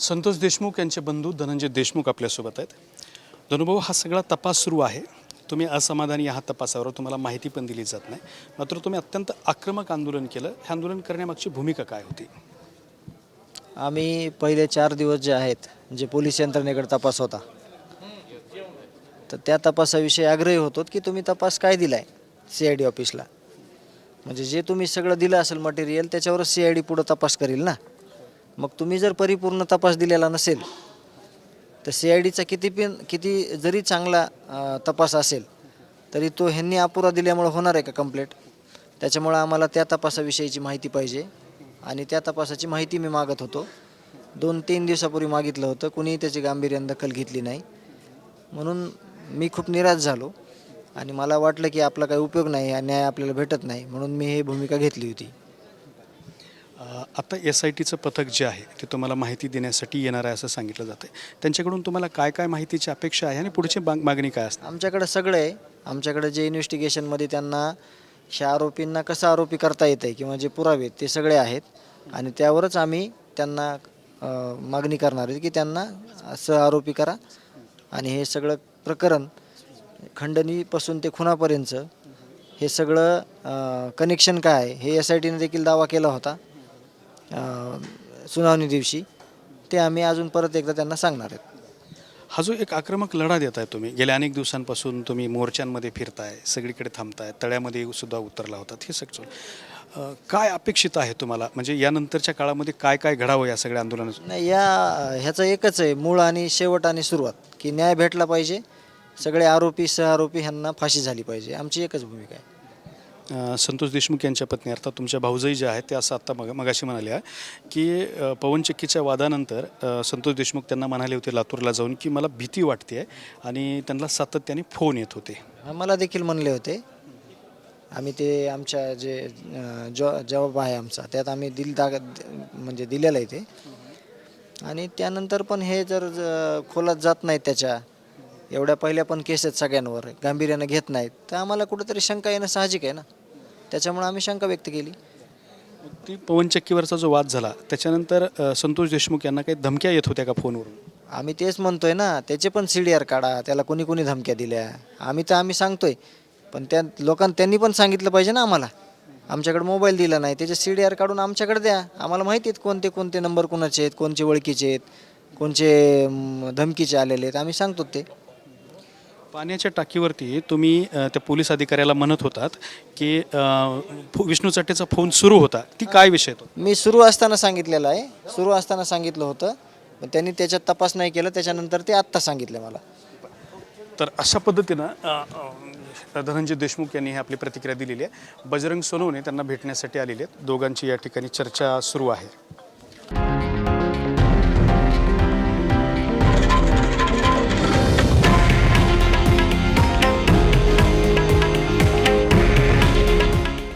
संतोष देशमुख यांचे बंधू धनंजय देशमुख आपल्यासोबत आहेत. धनुभाऊ हा सगळा तपास सुरू आहे. तुम्ही असमाधानी आहात तपासावर तुम्हाला माहिती पण दिली जात नाही. मात्र तुम्ही अत्यंत आक्रमक आंदोलन केलं. हे आंदोलन करण्यामागची भूमिका काय होती? आम्ही पहिले चार दिवस जे आहेत जे पोलीस यंत्रणेकडे तपास होता. तर त्या तपासाविषयी आग्रही होतो की तुम्ही तपास काय दिलाय सी आय डी ऑफिसला? म्हणजे जे तुम्ही सगळं दिलं असेल मटेरियल त्याच्यावरच सी आय डी पुढं तपास करील ना? मग तुम्ही जर परिपूर्ण तपास दिलेला नसेल तर सी आय डीचा किती पण किती जरी चांगला तपास असेल तरी तो ह्यांनी अपुरा दिल्यामुळे होणार आहे का कंप्लेंट त्याच्यामुळं आम्हाला त्या तपासाविषयीची माहिती पाहिजे आणि त्या तपासाची माहिती मी मागत होतो. दोन तीन दिवसापूर्वी मागितलं होतं कुणीही त्याची गांभीर्यानं दखल घेतली नाही. म्हणून मी खूप निराश झालो आणि मला वाटलं की आपला काही उपयोग नाही हा न्याय आपल्याला भेटत नाही म्हणून मी ही भूमिका घेतली होती. आता एस आय टीचं पथक जे आहे ते तुम्हाला माहिती देण्यासाठी येणार आहे असं सांगितलं जातं त्यांच्याकडून तुम्हाला काय काय माहितीची अपेक्षा आहे आणि पुढची माग- मागणी काय असणार? आमच्याकडे सगळं आहे. आमच्याकडे जे इन्व्हेस्टिगेशनमध्ये त्यांना ह्या आरोपींना कसं आरोपी करता येतं आहे किंवा जे पुरावे आहेत ते सगळे आहेत. आणि त्यावरच आम्ही त्यांना मागणी करणार आहे की त्यांना असं आरोपी करा. आणि हे सगळं प्रकरण खंडणीपासून ते खुनापर्यंत हे सगळं कनेक्शन काय आहे हे एस आय टीने देखील दावा केला होता. सुनावणी दिवशी ते आम्ही अजून परत एकदा त्यांना सांगणार आहेत. हा जो एक आक्रमक लढा देत आहे तुम्ही गेल्या अनेक दिवसांपासून तुम्ही मोर्चांमध्ये फिरताय सगळीकडे थांबताय तळ्यामध्ये सुद्धा उतरला होतात हे सगळं काय अपेक्षित आहे तुम्हाला? म्हणजे यानंतरच्या काळामध्ये काय काय घडावं या सगळ्या आंदोलनाचं नाही या ह्याचं एकच आहे मूळ आणि शेवट आणि सुरुवात की न्याय भेटला पाहिजे सगळे आरोपी सहआरोपी ह्यांना फाशी झाली पाहिजे आमची एकच भूमिका आहे. संतोष देशमुख यांच्या पत्नी अर्थात तुमच्या भाऊजाई जे आहेत ते असं आत्ता मग मगाशी म्हणाल्या की पवनचक्कीच्या वादानंतर संतोष देशमुख त्यांना म्हणाले होते लातूरला जाऊन की मला भीती वाटते आहे आणि त्यांना सातत्याने फोन येत होते. आम्हाला देखील म्हणले होते. आम्ही ते आमच्या जे जॉ जॉब आहे आमचा त्यात आम्ही दिल दाग म्हणजे दिलेलं आहे ते. आणि त्यानंतर पण हे जर खोलात जात नाहीत त्याच्या एवढ्या पहिल्या पण केस आहेत सगळ्यांवर गांभीर्यानं घेत नाहीत तर आम्हाला कुठेतरी शंका येणं साहजिक आहे ना. त्याच्यामुळे आम्ही शंका व्यक्त केली. ती पवनचक्कीवरचा जो वाद झाला त्याच्यानंतर अं, संतोष देशमुख यांना काही धमक्या येत होत्या का फोनवरून? आम्ही तेच म्हणतोय ना त्याचे पण सी डी आर काढा त्याला कोणी कोणी धमक्या दिल्या. आम्ही तर आम्ही सांगतोय पण त्या लोकां त्यांनी पण सांगितलं पाहिजे ना आम्हाला. आमच्याकडे मोबाईल दिला नाही त्याचे सी डी आर काढून आमच्याकडे द्या. आम्हाला माहिती आहेत कोणते कोणते नंबर कोणाचे आहेत कोणचे ओळखीचे आहेत कोणचे धमकीचे आलेले आहेत आम्ही सांगतो ते. पाण्याच्या टाकीवरती तुम्ही त्या पोलीस अधिकाऱ्याला म्हणत होतात की विष्णू चट्टेचा फोन सुरू होता. ती काय विषय तो मी सुरू असताना सांगितलेलं आहे. सुरू असताना सांगितलं होतं. पण त्यांनी त्याच्यात तपास नाही केला. त्याच्यानंतर ते आत्ता सांगितले मला. तर अशा पद्धतीनं धनंजय देशमुख यांनी ही आपली प्रतिक्रिया दिलेली आहे. बजरंग सोनवणे त्यांना भेटण्यासाठी आलेले आहेत. दोघांची या ठिकाणी चर्चा सुरू आहे.